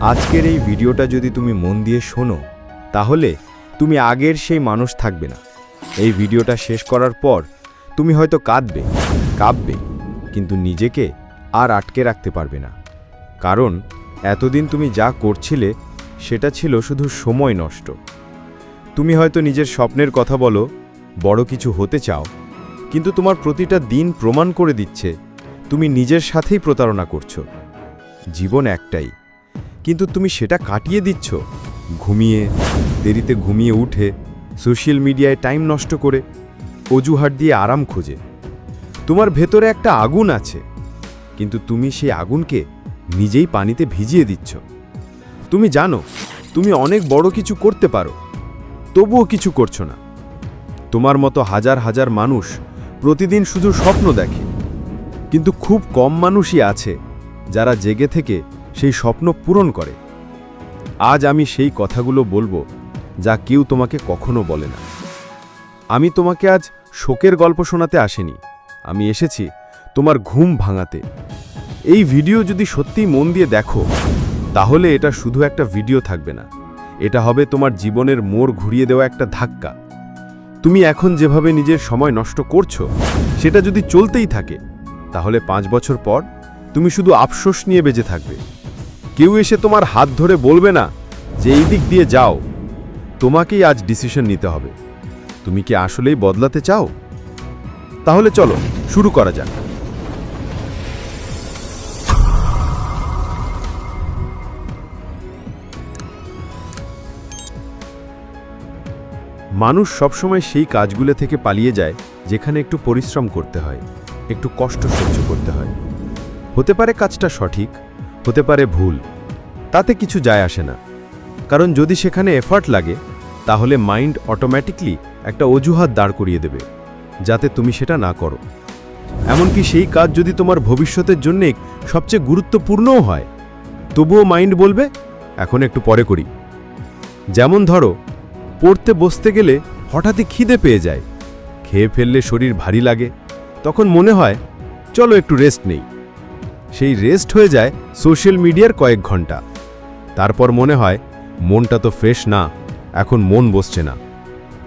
আজকের এই ভিডিওটা যদি তুমি মন দিয়ে শোনো, তাহলে তুমি আগের সেই মানুষ থাকবে না। এই ভিডিওটা শেষ করার পর তুমি হয়তো কাঁদবে, কাঁপবে, কিন্তু নিজেকে আর আটকে রাখতে পারবে না। কারণ এতদিন তুমি যা করছিলে, সেটা ছিল শুধু সময় নষ্ট। তুমি হয়তো নিজের স্বপ্নের কথা বলো, বড় কিছু হতে চাও, কিন্তু তোমার প্রতিটা দিন প্রমাণ করে দিচ্ছে, তুমি নিজের সাথেই প্রতারণা করছ। জীবন একটাই। কিন্তু তুমি সেটা কাটিয়ে দিচ্ছ। ঘুমিয়ে, দেরিতে ঘুমিয়ে উঠে, সোশ্যাল মিডিয়ায় টাইম নষ্ট করে অজুহাট দিয়ে আরাম খোঁজে। তোমার ভেতরে একটা আগুন আছে, কিন্তু তুমি সেই আগুনকে নিজেই পানিতে ভিজিয়ে দিচ্ছ। তুমি জানো, তুমি অনেক বড় কিছু করতে পারো, তবুও কিছু করছ না। তোমার মতো হাজার হাজার মানুষ প্রতিদিন শুধু স্বপ্ন দেখে। কিন্তু খুব কম মানুষই আছে যারা জেগে থেকে সেই স্বপ্ন পূরণ করে। আজ আমি সেই কথাগুলো বলব যা কেউ তোমাকে কখনো বলে না। আমি তোমাকে আজ শোকের গল্প শোনাতে আসিনি। আমি এসেছি তোমার ঘুম ভাঙাতে। এই ভিডিও যদি সত্যিই মন দিয়ে দেখো, তাহলে এটা শুধু একটা ভিডিও থাকবে না। এটা হবে তোমার জীবনের মোড় ঘুরিয়ে দেওয়া একটা ধাক্কা। তুমি এখন যেভাবে নিজের সময় নষ্ট করছ, সেটা যদি চলতেই থাকে, তাহলে পাঁচ বছর পর তুমি শুধু আফসোস নিয়ে বেঁচে থাকবে। কেউ এসে তোমার হাত ধরে বলবে না যে এই দিক দিয়ে যাও। তোমাকেই আজ ডিসিশন নিতে হবে। তুমি কি আসলেই বদলাতে চাও? তাহলে চলো, শুরু করা যাক। মানুষ সবসময় সেই কাজগুলো থেকে পালিয়ে যায় যেখানে একটু পরিশ্রম করতে হয়, একটু কষ্ট সহ্য করতে হয়। হতে পারে কাজটা সঠিক হতে পারে ভুল। তাতে কিছু যায় আসে না। কারণ যদি সেখানে এফার্ট লাগে, তাহলে মাইন্ড অটোমেটিকলি একটা অজুহাত দাঁড় করিয়ে দেবে, যাতে তুমি সেটা না করো। এমনকি সেই কাজ যদি তোমার ভবিষ্যতের জন্যে সবচেয়ে গুরুত্বপূর্ণও হয়, তবুও মাইন্ড বলবে, এখন একটু পরে করি। যেমন ধরো, পড়তে বসতে গেলে হঠাৎই খিদে পেয়ে যায়। খেয়ে ফেললে শরীর ভারী লাগে। তখন মনে হয়, চলো একটু রেস্ট নেই। সেই রেস্ট হয়ে যায় সোশ্যাল মিডিয়ার কয়েক ঘণ্টা। তারপর মনে হয়, মনটা তো ফ্রেশ না, এখন মন বসছে না।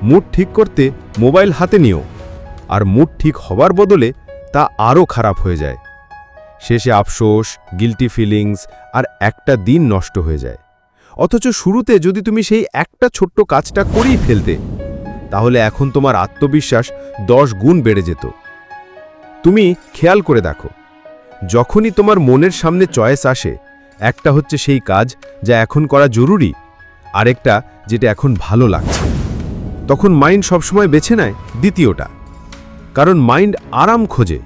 মুড ঠিক করতে মোবাইল হাতে নিও, আর মুড ঠিক হবার বদলে তা আরও খারাপ হয়ে যায়। শেষে আফসোস গিলটি ফিলিংস আর একটা দিন নষ্ট হয়ে যায়। অথচ শুরুতে যদি তুমি সেই একটা ছোট্ট কাজটা করেই ফেলতে, তাহলে এখন তোমার আত্মবিশ্বাস দশ গুণ বেড়ে যেত। তুমি খেয়াল করে দেখো যখনই তোমার মনের সামনে চয়েস আসে, একটা হচ্ছে সেই কাজ যা এখন করা জরুরি, আরেকটা যেটা এখন ভালো লাগছে। তখন মাইন্ড সবসময় বেছে নেয় দ্বিতীয়টা। কারণ মাইন্ড আরাম খোঁজে,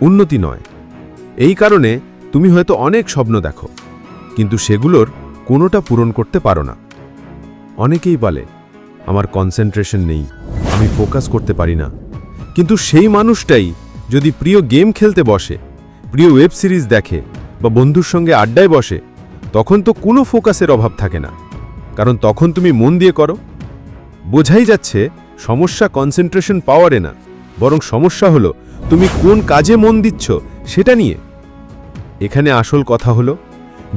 উন্নতি নয়। এই কারণে তুমি হয়তো অনেক স্বপ্ন দেখো, কিন্তু সেগুলোর কোনোটা পূরণ করতে পারো না। অনেকেই বলে, আমার কনসেন্ট্রেশন নেই, আমি ফোকাস করতে পারি না। কিন্তু সেই মানুষটাই যদি প্রিয় গেম খেলতে বসে প্রিয় ওয়েব সিরিজ দেখে বা বন্ধুর সঙ্গে আড্ডায় বসে, তখন তো কোনো ফোকাসের অভাব থাকে না। কারণ তখন তুমি মন দিয়ে করো। বোঝাই যাচ্ছে, সমস্যা কনসেন্ট্রেশন পাওয়ারে না, বরং সমস্যা হলো, তুমি কোন কাজে মন দিচ্ছ সেটা নিয়ে। এখানে আসল কথা হলো,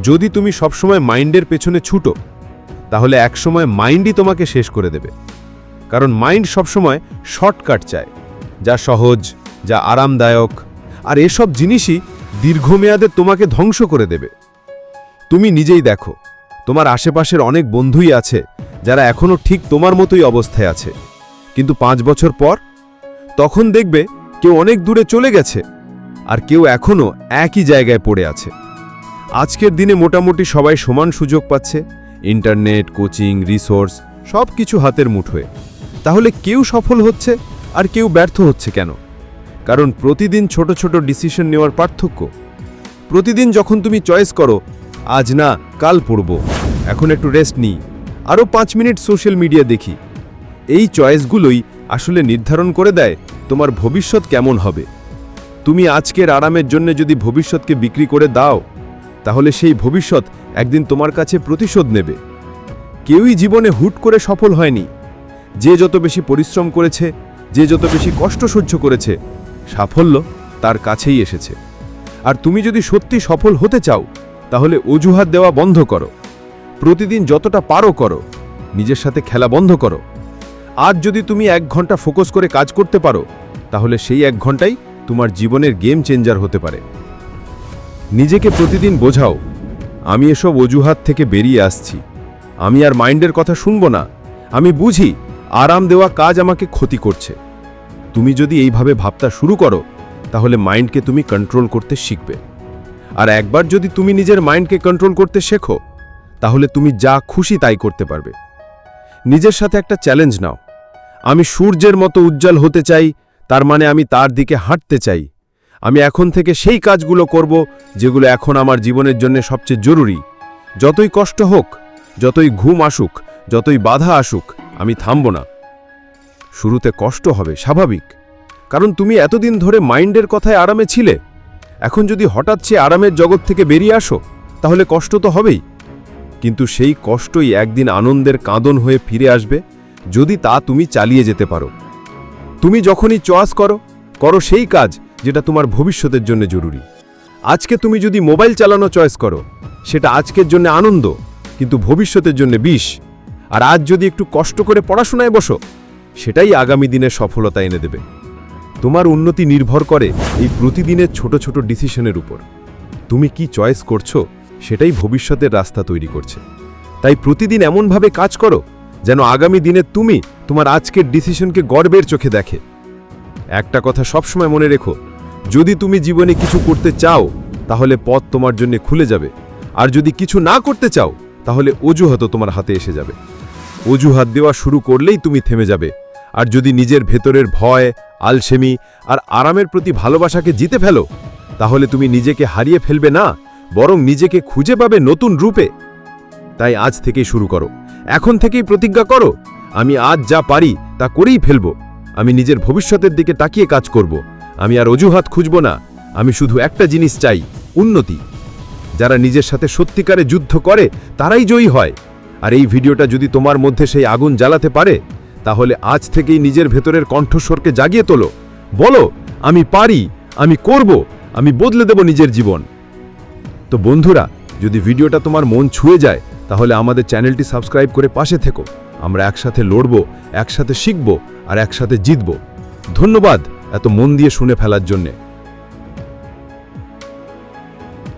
যদি তুমি সবসময় মাইন্ডের পেছনে ছুটো, তাহলে একসময় মাইন্ডই তোমাকে শেষ করে দেবে। কারণ মাইন্ড সবসময় শর্টকাট চায়, যা সহজ, যা আরামদায়ক আর এসব জিনিসই দীর্ঘমেয়াদে তোমাকে ধ্বংস করে দেবে। তুমি নিজেই দেখো, তোমার আশেপাশের অনেক বন্ধুই আছে যারা এখনও ঠিক তোমার মতোই অবস্থায় আছে। কিন্তু পাঁচ বছর পর তখন দেখবে কেউ অনেক দূরে চলে গেছে আর কেউ এখনও একই জায়গায় পড়ে আছে। আজকের দিনে মোটামুটি সবাই সমান সুযোগ পাচ্ছে, ইন্টারনেট, কোচিং, রিসোর্স সব কিছু হাতের মুঠোয়। তাহলে কেউ সফল হচ্ছে আর কেউ ব্যর্থ হচ্ছে কেন? কারণ প্রতিদিন ছোট ছোট ডিসিশন নেওয়ার পার্থক্য। প্রতিদিন যখন তুমি চয়েস করো, আজ না, কাল পড়ব। এখন একটু রেস্ট নিই। আরও পাঁচ মিনিট সোশ্যাল মিডিয়া দেখি। এই চয়েসগুলোই আসলে নির্ধারণ করে দেয় তোমার ভবিষ্যৎ কেমন হবে। তুমি আজকের আরামের জন্য যদি ভবিষ্যৎকে বিক্রি করে দাও, তাহলে সেই ভবিষ্যৎ একদিন তোমার কাছে প্রতিশোধ নেবে। কেউই জীবনে হুট করে সফল হয়নি। যে যত বেশি পরিশ্রম করেছে, যে যত বেশি কষ্ট সহ্য করেছে সাফল্য তার কাছেই এসেছে। আর তুমি যদি সত্যি সফল হতে চাও, তাহলে অজুহাত দেওয়া বন্ধ করো। প্রতিদিন যতটা পারো করো। নিজের সাথে খেলা বন্ধ করো। আজ যদি তুমি এক ঘণ্টা ফোকাস করে কাজ করতে পারো, তাহলে সেই এক ঘন্টাই তোমার জীবনের গেম চেঞ্জার হতে পারে। নিজেকে প্রতিদিন বোঝাও, আমি এসব অজুহাত থেকে বেরিয়ে আসছি। আমি আর মাইন্ডের কথা শুনব না। আমি বুঝি আরাম দেওয়া কাজ আমাকে ক্ষতি করছে। তুমি যদি এইভাবে ভাবতা শুরু করো, তাহলে মাইন্ডকে তুমি কন্ট্রোল করতে শিখবে। আর একবার যদি তুমি নিজের মাইন্ডকে কন্ট্রোল করতে শেখো, তাহলে তুমি যা খুশি তাই করতে পারবে। নিজের সাথে একটা চ্যালেঞ্জ নাও। আমি সূর্যের মতো উজ্জ্বল হতে চাই, তার মানে আমি তার দিকে হাঁটতে চাই। আমি এখন থেকে সেই কাজগুলো করব, যেগুলো এখন আমার জীবনের জন্য সবচেয়ে জরুরি। যতই কষ্ট হোক, যতই ঘুম আসুক, যতই বাধা আসুক, আমি থামব না। শুরুতে কষ্ট হবে, স্বাভাবিক। কারণ তুমি এতদিন ধরে মাইন্ডের কথায় আরামে ছিলে। এখন যদি হঠাৎ সে আরামের জগৎ থেকে বেরিয়ে আসো, তাহলে কষ্ট তো হবেই। কিন্তু সেই কষ্টই একদিন আনন্দের কাঁদন হয়ে ফিরে আসবে, যদি তা তুমি চালিয়ে যেতে পারো। তুমি যখনই চয়েস করো করো সেই কাজ যেটা তোমার ভবিষ্যতের জন্য জরুরি। আজকে তুমি যদি মোবাইল চালানো চয়েস করো, সেটা আজকের জন্য আনন্দ, কিন্তু ভবিষ্যতের জন্য বিষ। আর আজ যদি একটু কষ্ট করে পড়াশোনায় বসো সেটাই আগামী দিনে সফলতা এনে দেবে। তোমার উন্নতি নির্ভর করে এই প্রতিদিনের ছোট ছোট ডিসিশনের উপর। তুমি কি চয়েস করছ, সেটাই ভবিষ্যতের রাস্তা তৈরি করছে। তাই প্রতিদিন এমনভাবে কাজ করো, যেন আগামী দিনে তুমি তোমার আজকের ডিসিশনকে গর্বের চোখে দেখে। একটা কথা সবসময় মনে রেখো, যদি তুমি জীবনে কিছু করতে চাও, তাহলে পথ তোমার জন্য খুলে যাবে। আর যদি কিছু না করতে চাও, তাহলে অজুহাতও তোমার হাতে এসে যাবে। অজুহাত দেওয়া শুরু করলেই তুমি থেমে যাবে। আর যদি নিজের ভেতরের ভয়, আলসেমি আর আরামের প্রতি ভালোবাসাকে জিতে ফেলো, তাহলে তুমি নিজেকে হারিয়ে ফেলবে না, বরং নিজেকে খুঁজে পাবে নতুন রূপে। তাই আজ থেকেই শুরু করো। এখন থেকেই প্রতিজ্ঞা করো, আমি আজ যা পারি তা করেই ফেলব। আমি নিজের ভবিষ্যতের দিকে তাকিয়ে কাজ করব। আমি আর অজুহাত খুঁজব না। আমি শুধু একটা জিনিস চাই, উন্নতি। যারা নিজের সাথে সত্যিকারে যুদ্ধ করে, তারাই জয়ী হয়। আর এই ভিডিওটা যদি তোমার মধ্যে সেই আগুন জ্বালাতে পারে তাহলে আজ থেকেই নিজের ভেতরের কণ্ঠস্বরকে জাগিয়ে তোলো। বলো, আমি পারি, আমি করব, আমি বদলে দেব নিজের জীবন। তো বন্ধুরা, যদি ভিডিওটা তোমার মন ছুঁয়ে যায়, তাহলে আমাদের চ্যানেলটি সাবস্ক্রাইব করে পাশে থেকো। আমরা একসাথে লড়ব, একসাথে শিখব আর একসাথে জিতব। ধন্যবাদ এত মন দিয়ে শুনে ফেলার জন্যে।